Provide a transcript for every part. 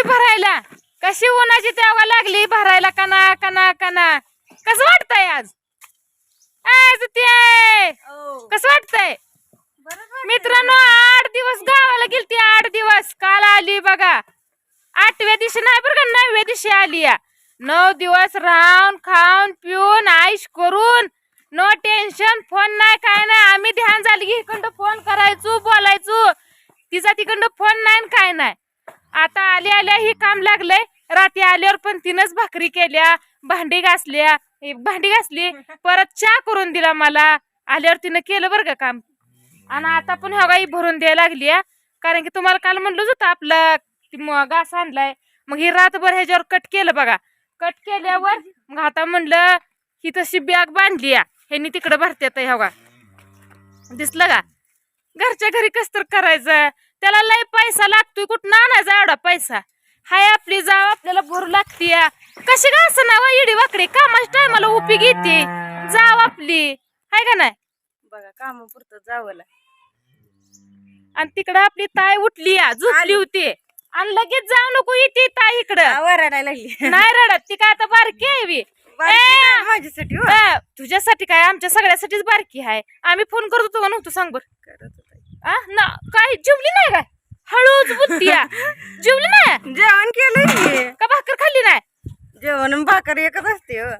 लागली भरायला. कशी उन्हाची तेव्हा लागली भरायला कना कना कना कसं वाटतंय आज? आज ते. कसं वाटतंय? मित्रांनो आठ दिवस गावाला गेलती आठ दिवस. काल आली बघा. आठव्या दिवशी नाही बरं का नवव्या दिवशी आली या. नऊ दिवस राहून खाऊन पिऊन आईश करून. नो टेन्शन फोन नाही काय नाही. आम्ही ध्यान झाली की इकडं फोन करायचो बोलायचो. तिचा तिकडं फोन नाही काय नाही. आता आल्या आल्या ही काम लागलंय. रात्री आल्यावर पण तिनंच भाकरी केल्या भांडी घासल्या भांडी घासली परत चहा करून दिला मला. आल्यावर तिनं केलं बरं का काम. आणि आता पण हवाई भरून द्यायला लागली कारण की तुम्हाला काल म्हणलंच होतं आपलं ती घास आणलाय. मग ही रातभर ह्याच्यावर कट केलं बघा. कट केल्यावर मग आता म्हणलं ही तशी बॅग बांधली या ह्यांनी तिकडं भरत्यात ह्या दिसलं का? घरच्या घरी कसं तर करायचं? त्याला लय पैसा लागतोय कुठं आणायचा एवढा पैसा? हाय आपली जाव आपल्याला भरू लागते कशी का असं ना इडी वाकडी? कामाच्या टायमाला उपी घेते. जाव आपली. हाय का नाही? बघा कामापुरतं जावं आणि तिकडं आपली ताय उठली या झोपली होती आणि लगेच जाऊ नको येते ताई इकडं. वराडायला लागली. नाही रडत ती काय आता बारकी आहे बी. बारकी माझ्यासाठी हो. तुझ्यासाठी काय आमच्या सगळ्यासाठीच बारकी आहे. आम्ही फोन करत होतो का नव्हतो सांग बर. करत. आ, ना काय जेवली नाही काय? हळूच बुद्धी. जेवली नाही? जेवण केलंय की. का भाकर खाल्ली नाही? जेवण भाकर एकच असते हो.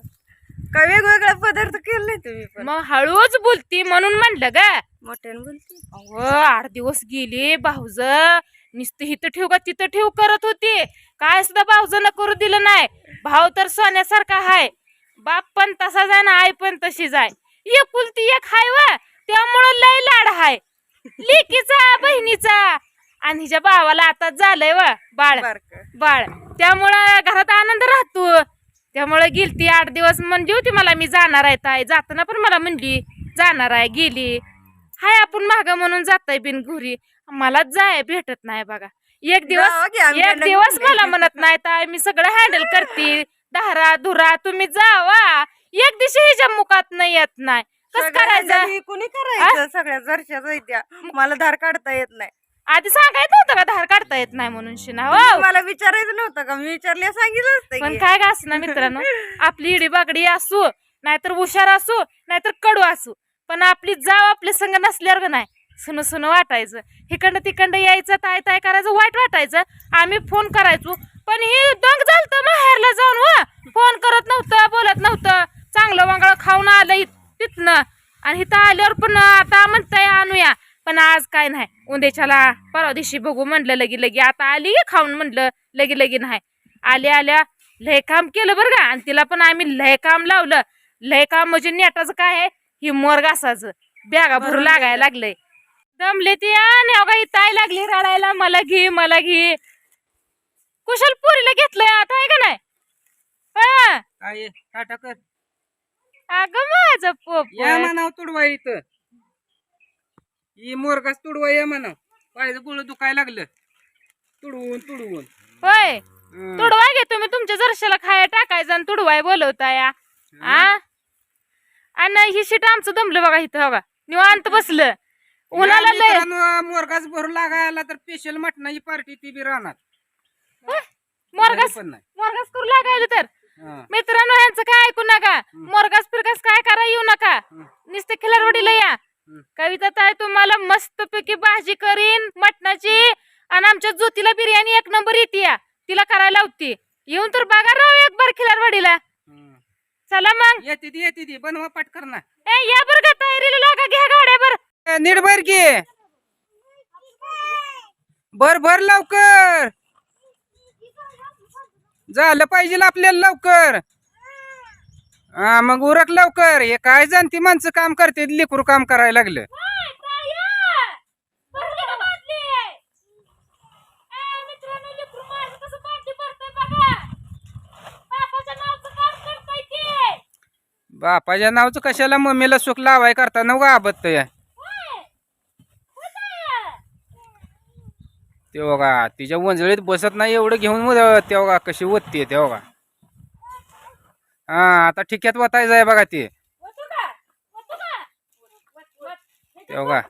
का वेगवेगळा पदार्थ केले तुम्ही पण. मग हळूच बोलती म्हणून म्हणलं ग. मोठ्याने बोलते. अहो आठ दिवस गेले भाऊज. नुसतं इथं ठेव का तिथं ठेव करत होती. काय सुद्धा भाऊजं करू दिलं नाही. भाऊ तर सोन्यासारखा हाय. बाप पण तसाच आहे ना आई पण तशीच आहे एकुलती एक हाय व त्यामुळं लय लाड हाय लेकीचा बहिणीचा. आणि हिच्या भावाला आताच झालंय व बाळ. बारक. बाळ. त्यामुळं घरात आनंद राहतो. त्यामुळं गेलती आठ दिवस म्हणली होती मला मी जाणार आहे ताई. जाताना पण मला म्हणली जाणार आहे गेली. हाय आपण माग म्हणून जाताय बिन घरी. मलाच जाय भेटत नाही बघा. एक जावा की दिवस आम्ही एक त्यांना दिवस घेऊन मला म्हणत नाही. ताई. मी सगळं हँडल करते. धारा धुरा तुम्ही जावा. एक दिवशी हिच्या मुखात नाही येत नाही. कस करायचं? कुणी करायचं? सगळ्या जरशाच त्या मला धार काढता येत नाही. आधी सांगायचं नव्हतं का धार काढता येत नाही म्हणून शिना? हो मला विचारायचं नव्हतं का? मी विचारल्या सांगितलं असतं पण की. काय का ना मित्रांनो? आपली इडी बागडी असू नाहीतर हुशार असू नाहीतर कडू असू. पण आपली जाव आपल्या संग नसल्यावर का नाही. सुन सुन वाटायचं. इकडनं तिकडनं यायचं ताय ताय करायचं वाईट वाटायचं. आम्ही फोन करायचो. पण हे दंग झालतं माहेरला जाऊन व! फोन करत नव्हतं बोलत नव्हतं. चांगलं वांगळ खाऊन आलं इ- तिथनं आणि इथं आल्यावर पण आता म्हणताय आणूया. पण आज काय नाही. उद्याच्याला परवा दिवशी बघू म्हणलं लगी लगी. आता आली खाऊन म्हणलं लगी लगी नाही. आल्या आल्या लय काम केलं बरं का. आणि तिला पण आम्ही लय काम लावलं. लय काम म्हणजे नेटाचं काय आहे? ही मोर घासाचं बॅगा भरू लागायला लागलंय. दमले ती आणि अगं ही ताई लागली रडायला. मला घे मला घे. कुशल पुरीला घेतलंय आता आहे का नाही? टाटा कर. अगं माझं पोप या म्हणाव तुडवा इथं. ही मोरगास तुडवा या म्हणाव. पाहिजे गुळ दुखायला लागलं. तुडवून तुडवून. होय. हं. तुडवाय घे तुम्ही तुमच्या जरशाला खाया टाकायचं आणि तुडवाय बोलवता या आ? आणि ही सीट आमचं दमलं बघा इथं बघा निवांत बसलं. उन्हाला लय मित्रांनो, मोरगास भरू लागायला तर स्पेशल मटणाची पार्टी ती बी राहणार. मोरगास पण नाही. मोरगास करू लागायला तर. हं. मित्रांनो यांचं काय ऐकू नका मोरगास फिरगास काय करा येऊ नका नुसतं खिलारवाडीला या हं. कविता ताई तुम्हाला मस्त पैकी भाजी करीन मटणाची आणि आमच्या ज्योतीला बिर्याणी एक नंबर येते या तिला करायला लावती येऊन तर बघा राव एक बार खिलारवाडीला हं. चला मग येते ती बनवा पटकर ना. ए या बरं का तयारीला लागा घ्या गाड्या बर. नीट की. बर बर लवकर. झालं पाहिजे आपल्याला लवकर. हा मग उरक लवकर. हे काय जाणती माणसं काम करते लेकरू काम करायला लागलं. बापाच्या नावचं कशाला मम्मीला सुख लावाय करता नव आबत या ते बघा तिच्या वंजळीत बसत नाही एवढं घेऊन ते बघा कशी ओतते ते बघा हा आता ठिक्यात वतायचं आहे बघा ते. बघा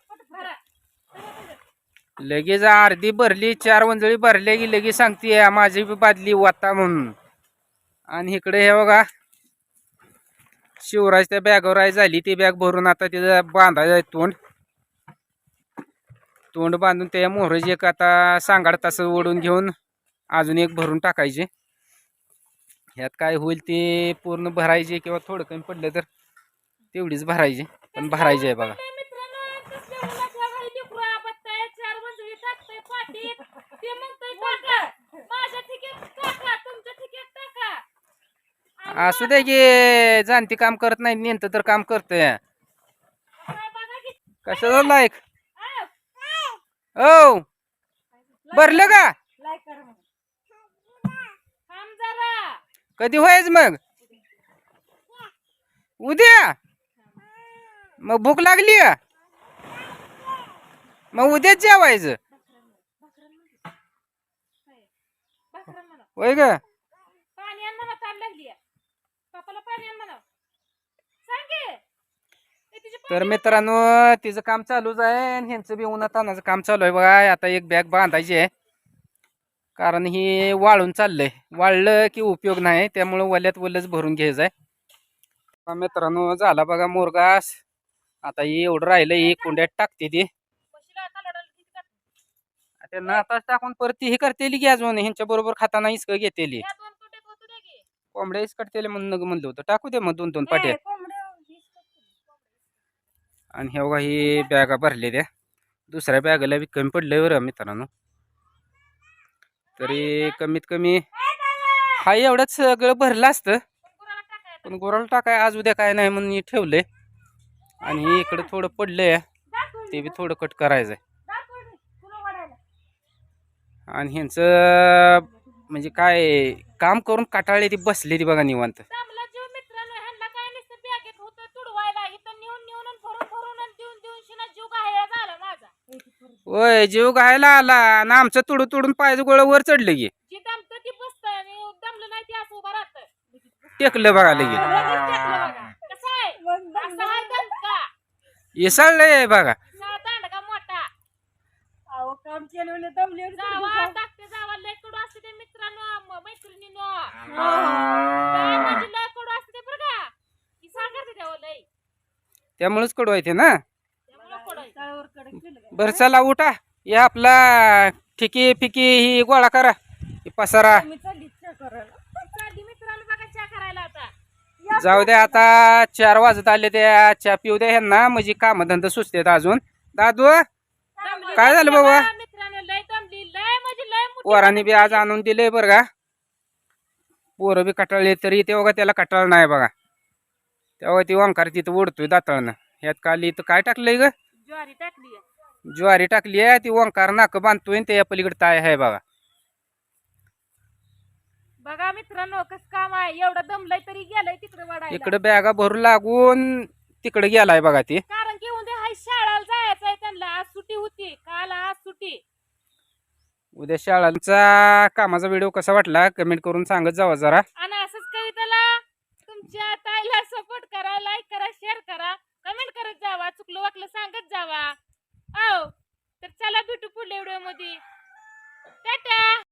लगेच अर्धी भरली चार वंजळी भरल्या की लगेच सांगते माझी बी बादली वाता म्हणून. आणि इकडे हे बघा शिवराज त्या बॅगवर आहे झाली. ती बॅग भरून आता तिथं बांधायचं आहे तोंड. तोंड बांधून त्या मोहरज एक आता सांगाड तसं ओढून घेऊन अजून एक भरून टाकायचे. ह्यात काय होईल ते पूर्ण भरायचे किंवा थोडं कमी पडलं तर तेवढीच भरायची. पण भरायची आहे बघा मित्रांनो कसल्या उन्हाच्या घरी लेकरं आपटताय, चार मंजुळी टाकताय पाटीत. ते म्हणतंय टाका. माझ्या ठिकेत टाका, तुमच्या ठिकेत टाका. असू दे की जाणती काम करत नाही नेमतं तर काम करतंय काय बघा की. कशाला लायक ओ भरलं का? कधी व्हायच मग? उद्या? मग भूक लागली? मग उद्याच जेवायचं? होय ग पाणी आण म्हणा, ताण लागली आहे. पप्पाला पाणी आण म्हणा. सांग की. ए, तिची तर मित्रांनो तिचं काम चालूच आहे आणि ह्यांचं बी उन्हात तानाचं काम चालू आहे बघा. आता एक बॅग बांधायची आहे. कारण ही वाळून चाललंय. वाळलं की उपयोग नाही त्यामुळं वल्यात वलच भरून घ्यायचं आहे. मित्रांनो झाला बघा मोरगास. आता ही एवढं राहिलं ही कुंड्यात टाकते ती? त्यांना आता टाकून परत हे करतेली की अजून. ह्यांच्या बरोबर खाताना इसकं घेतेली. कोंबड्या इसकटतेले म्हणून म्हणलं होतं. टाकू दे मग दोन दोन पाट्या ए, कोंबड्या, वीस टक्के. आणि हे बघा ही बॅगा भरलेल्या त्या दुसऱ्या बॅगाला बी कमी पडलं बरं मित्रांनो. तरी कमीत कमी हा एवढंच सगळं भरलं असतं. पण टाकाय गोराला टाकाय आज उद्या काय नाही म्हणून ठेवलं आहे आणि हे इकडं थोडं पडलंय. आहे ते बी थोडं कट करायचं आहे आणि ह्यांचं म्हणजे काय काम करून काटाळले ती बसली ती बघा निवांत. होय जीव घायला आला आणि आमचं तुडून तुडून पायचं गोळ वर चढलं की. जी दमतं ती बसतं आणि दमलं नाही ती असं उभं राहतं. टेकलं बघा लगे लगेच टाकलं बघा. कसं आहे? असं दणका इसळलंय बघा. असा दांडगा मोठा? अहो, काम केलं दमले जावा टाकते जावा लय कडू असते ते मित्रांनो म- मैत्रिणींनो. लय लय कडू असते ते बरं का? की सांगायचं तेव्हा लय. त्यामुळेच कडू आहे ते ना? बरं. चला उठा. या आपला ठिकी फिकी ही गोळा करा. ही पसारा. बघा जाऊ द्या आता चार वाजत आले त्या चहा पिऊ द्या ह्यांना. म्हणजे कामधंदा सुचतेत अजून. दादू काय झालं बाबा? बघा, मित्रांनो लय दमली लय म्हणजे लय मोठी पोरांनी बी आज आणून दिले बरं का? पोरं बी कटाळले तरी तेव्हा त्याला कटाळ नाही बघा. तेव्हा ती ओंकार तिथं ओढतोय दाताळनं. ह्यात काल इथं काय टाकलंय ग? ज्वारी टाकली आहे. ज्वारी टाकली आहे ती ओंकार नाक बांधतोय त्या पलीकडे ताय आहे बघा. बघा मित्रांनो कस काम आहे. एवढं दमलंय तरी गेलंय तिकडे वाढायला. इकडे बॅगा भरू लागून तिकडे गेलाय बघा ती. कारण की उद्या हाय शाळेला जायचंय त्यांना. आज सुट्टी होती. काल आज सुट्टी. उद्या शाळांचा कामाचा व्हिडिओ कसा वाटला? कमेंट करून सांगत जावा जरा. आणि असंच कविताला तुमच्या ताईला सपोर्ट करा लाईक करा शेअर करा. कमेंट करत जावा चुकलं वाकलं सांगत जावा. आओ तर चला भेटू पुढल्या व्हिडिओमध्ये. टाटा!